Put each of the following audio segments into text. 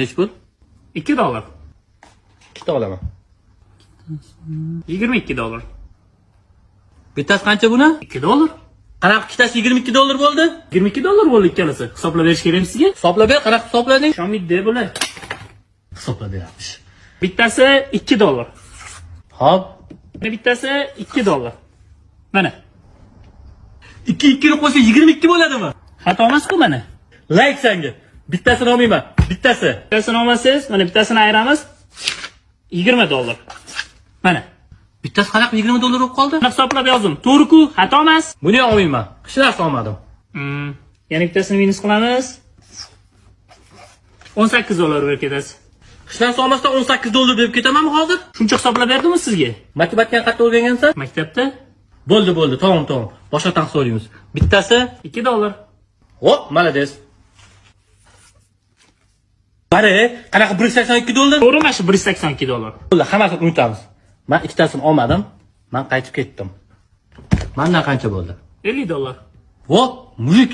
Nech pul? 2 dollar. Ikkita olaman. 22 dollar. Bittasi qancha buni? 2 dollar. Qanaqa ikkitasi 22 dollar bo'ldi? 22 dollar bo'ldi ikkalasi. Hisoblab berish kerakmi sizga? Hisoblab ber, qanaqa hisoblading? Shomidda bular. Hisoblab beramiz. Bittasi 2 dollar. Hop. Bittasi 2 dollar. Mana. 2 2 ni qo'shsa 22 bo'ladimi? Xato emas-ku mana. Like sanga. Bittasini olmayman. Bittasi. Bittasini olmasangiz, mana bittasini ayiramiz. 20 dollar. Mana. Bittasi qanaqa 20 dollar bo'lib qoldi? Hisoblab yozdim. To'g'ri-ku, xato emas. Buni olmayman. Hech narsa olmadim. Hmm. Yana bittasini minus qilamiz. 18 dollar berib ketasiz. Hech narsa olmasdan 18 dollar berib ketamanmi hozir? Shuncha hisoblab berdimmi sizga? Matematikani qayerda o'rgangansan? Maktabda Bo'ldi, bo'ldi. Tamom, tamom. Boshqatdan so'raymiz. Bittasi 2 dollar. Hop, malades. Qara, qanaqa 182 dollar? To'g'ri mana shu 182 dollar. Bo'ldi, hammasini unutamiz. Men ikkitasini olmadim. Men qaytib ketdim. Mendan qancha bo'ldi? 50 dollar. Hop, mujik.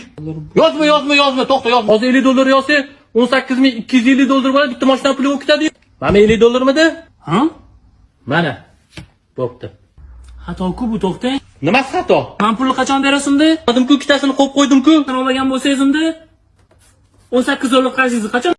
Yozma, yozma, yozma. To'xta, yozma. Hozir 50 dollar yozsa, 18250 dollar bo'ladi. Bitta mashina puli bo'lib ketadi. Mana 50 dollarmidi? Ha? Mana. Bo'pti. Xato-ku bu to'xtang. Nima xato? Men pulni qachon berasimda? Qadimku ikkitasini qo'yib qo'ydim-ku. Sen olmagan bo'lsangiz unda 18 dollar qarzingizni qachon